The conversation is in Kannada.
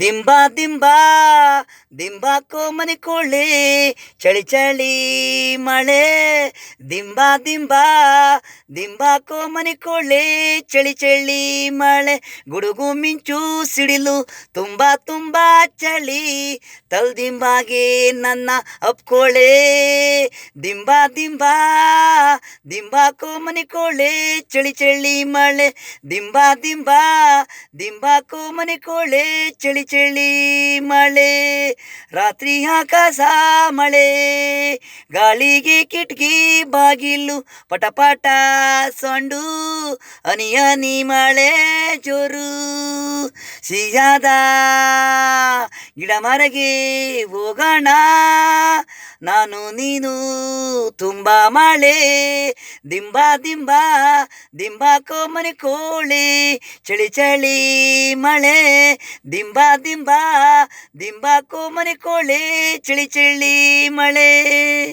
ದಿಂಬಾ ದಿಂಬಾ ದಿಂಬಾಕು ಮನೆ ಕೋಳಿ, ಚಳಿ ಚಳಿ ಮಳೆ. ದಿಂಬಾ ದಿಂಬಾ ದಿಂಬಾಕು ಮನೆ ಕೋಳಿ, ಚಳಿ ಚಳಿ ಮಳೆ. ಗುಡುಗು ಮಿಂಚು ಸಿಡಿಲು ತುಂಬ ತುಂಬ ಚಳಿ. ತಲ್ದಿಂಬಾಗೆ ನನ್ನ ಅಪ್ಕೋಳೆ. ದಿಂಬಾ ದಿಂಬಾ ದಿಂಬಾಕೋ ಮನೆ ಕೋಳೆ, ಚಳಿ ಚಳಿ ಮಳೆ. ದಿಂಬಾ ದಿಂಬಾ ದಿಂಬಾಕೋ ಮನೆ ಕೋಳೆ, ಚಳಿ ಚಳಿ ಮಳೆ. ರಾತ್ರಿ ಆಕಾಶ ಮಳೆ, ಗಾಳಿಗೆ ಕಿಟಕಿ ಬಾಗಿಲು, ಪಟ ಪಟ ಸೊಂಡು, ಹನಿ ಅನಿ ಮಳೆ ಜೋರು. ಸಿಹಿಯಾದ ಗಿಡ ಮರಗೆ ಹೋಗೋಣ. ನಾನು ನೀನು ತುಂಬ ಮಳೆ. ದಿಂಬ ದಿಂಬ ದಿಂಬ ಮನೆ ಕೋಳಿ. ಚಳಿ ಚಳಿ ಮಳೆ. ದಿಂಬ ದಿಂಬ ದಿಂಬ ಮನೆ ಕೋಳಿ. ಚಳಿ ಚಳಿ ಮಳೆ.